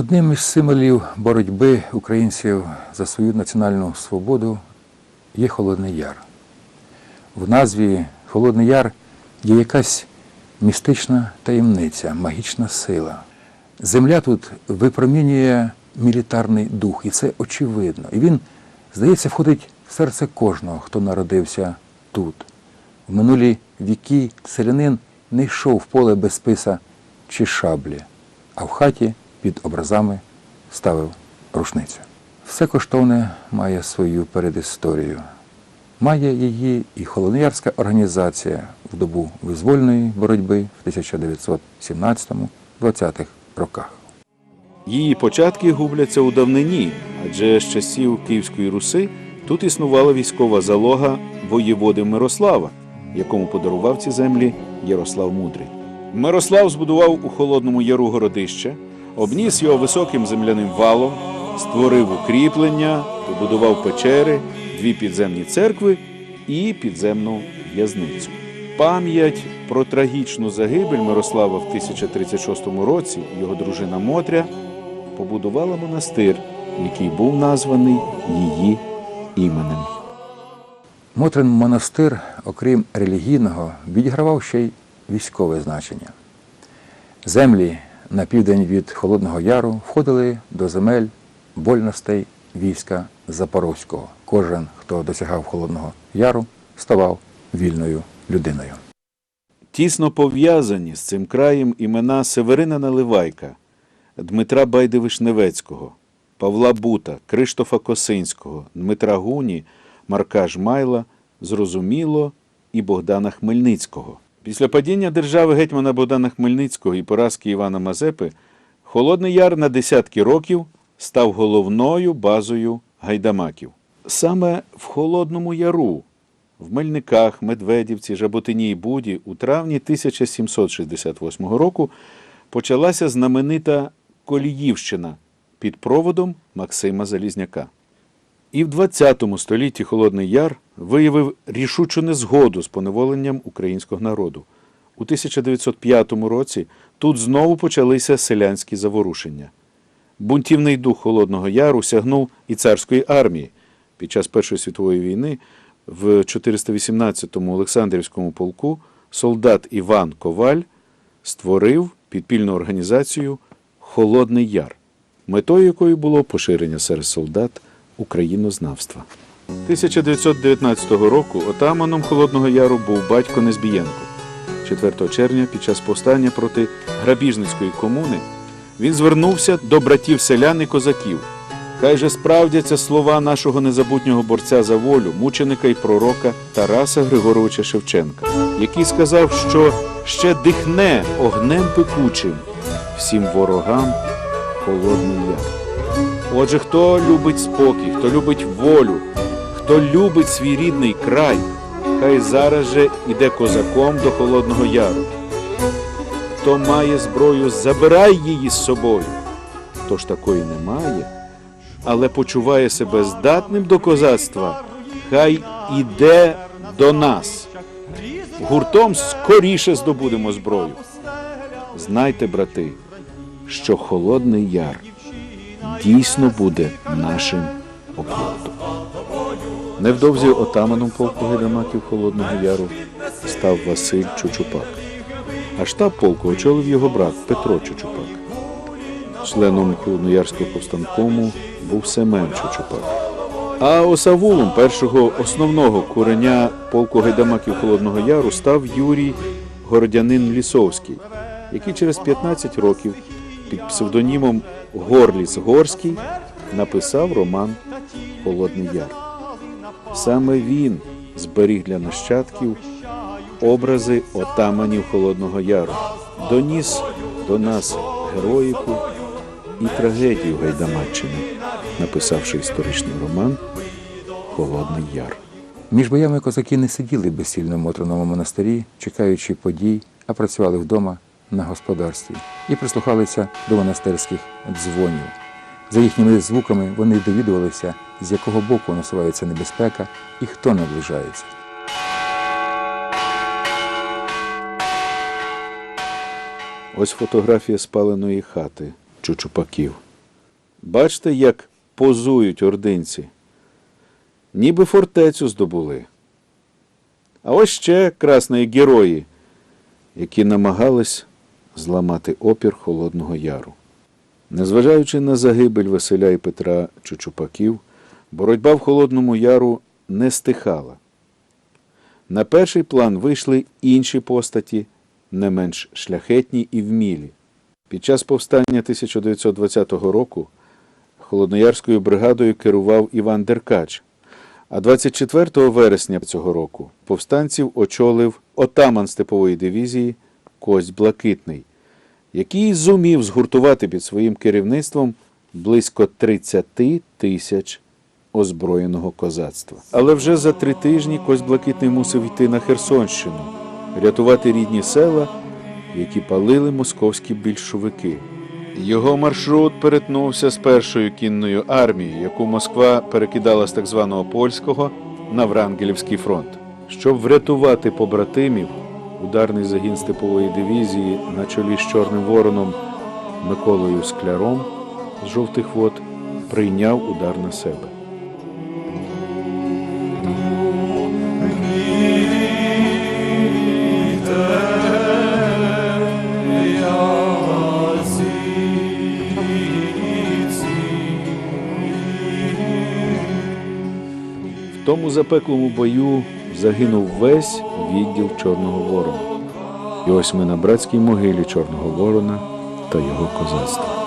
Одним із символів боротьби українців за свою національну свободу є Холодний Яр. В назві Холодний Яр є якась містична таємниця, магічна сила. Земля тут випромінює мілітарний дух, і це очевидно. І він, здається, входить в серце кожного, хто народився тут. В минулі віки селянин не йшов в поле без списа чи шаблі, а в хаті під образами ставив рушницю. Все коштовне має свою передісторію. Має її і холодноярська організація в добу визвольної боротьби в 1917-20-х роках. Її початки губляться у давнині, адже з часів Київської Руси тут існувала військова залога воєводи Мирослава, якому подарував ці землі Ярослав Мудрий. Мирослав збудував у Холодному Яру городище, обніс його високим земляним валом, створив укріплення, побудував печери, дві підземні церкви і підземну в'язницю. Пам'ять про трагічну загибель Мирослава в 1036 році його дружина Мотря побудувала монастир, який був названий її іменем. Мотрин монастир, окрім релігійного, відігравав ще й військове значення. Землі на південь від Холодного Яру входили до земель вольностей війська Запорозького. Кожен, хто досягав Холодного Яру, ставав вільною людиною. Тісно пов'язані з цим краєм імена Северина Наливайка, Дмитра Байди-Вишневецького, Павла Бута, Криштофа Косинського, Дмитра Гуні, Марка Жмайла, Зрозуміло і Богдана Хмельницького. Після падіння держави гетьмана Богдана Хмельницького і поразки Івана Мазепи Холодний Яр на десятки років став головною базою гайдамаків. Саме в Холодному Яру в Мельниках, Медведівці, Жаботині і Буді у травні 1768 року почалася знаменита Коліївщина під проводом Максима Залізняка. І в 20 столітті Холодний Яр виявив рішучу незгоду з поневоленням українського народу. У 1905 році тут знову почалися селянські заворушення. Бунтівний дух Холодного Яру сягнув і царської армії. Під час Першої світової війни в 418-му Олександрівському полку солдат Іван Коваль створив підпільну організацію Холодний Яр, метою якої було поширення серед солдат українознавства. 1919 року отаманом Холодного Яру був батько Незбієнко. 4 червня під час повстання проти грабіжницької комуни він звернувся до братів селян і козаків. Хай же справдяться слова нашого незабутнього борця за волю, мученика і пророка Тараса Григоровича Шевченка, який сказав, що ще дихне огнем пекучим всім ворогам холодний яр. Отже, хто любить спокій, хто любить волю, хто любить свій рідний край, хай зараз же іде козаком до Холодного Яру. Хто має зброю, забирай її з собою. Хто ж такої не має, але почуває себе здатним до козацтва, хай іде до нас. Гуртом скоріше здобудемо зброю. Знайте, брати, що Холодний Яр дійсно буде нашим оплотом. Невдовзі отаманом полку гайдамаків Холодного Яру став Василь Чучупак, а штаб полку очолив його брат Петро Чучупак. Членом Холодноярського повстанкому був Семен Чучупак. А осавулом першого основного куреня полку гайдамаків Холодного Яру став Юрій Городянин Лісовський, який через 15 років під псевдонімом Горліс Горський написав роман Холодний Яр. Саме він зберіг для нащадків образи отаманів Холодного Яру, доніс до нас героїку і трагедію Гайдамаччини, написавши історичний роман Холодний Яр. Між боями козаки не сиділи в Мотриному монастирі, чекаючи подій, а працювали вдома на господарстві і прислухалися до монастирських дзвонів. За їхніми звуками вони довідувалися, з якого боку насувається небезпека і хто наближається. Ось фотографія спаленої хати Чучупаків. Бачите, як позують ординці. Ніби фортецю здобули. А ось ще красні герої, які намагались зламати опір Холодного Яру. Незважаючи на загибель Василя і Петра Чучупаків, боротьба в Холодному Яру не стихала. На перший план вийшли інші постаті, не менш шляхетні і вмілі. Під час повстання 1920 року Холодноярською бригадою керував Іван Деркач, а 24 вересня цього року повстанців очолив отаман степової дивізії Кость Блакитний, який зумів згуртувати під своїм керівництвом близько 30 тисяч озброєного козацтва. Але вже за три тижні Кость Блакитний мусив йти на Херсонщину, рятувати рідні села, які палили московські більшовики. Його маршрут перетнувся з першою кінною армією, яку Москва перекидала з так званого польського на Врангелівський фронт. Щоб врятувати побратимів, ударний загін степової дивізії на чолі з Чорним Вороном Миколою Скляром з жовтих вод прийняв удар на себе. В тому запеклому бою загинув весь відділ Чорного Ворона. І ось ми на братській могилі Чорного Ворона та його козацтва.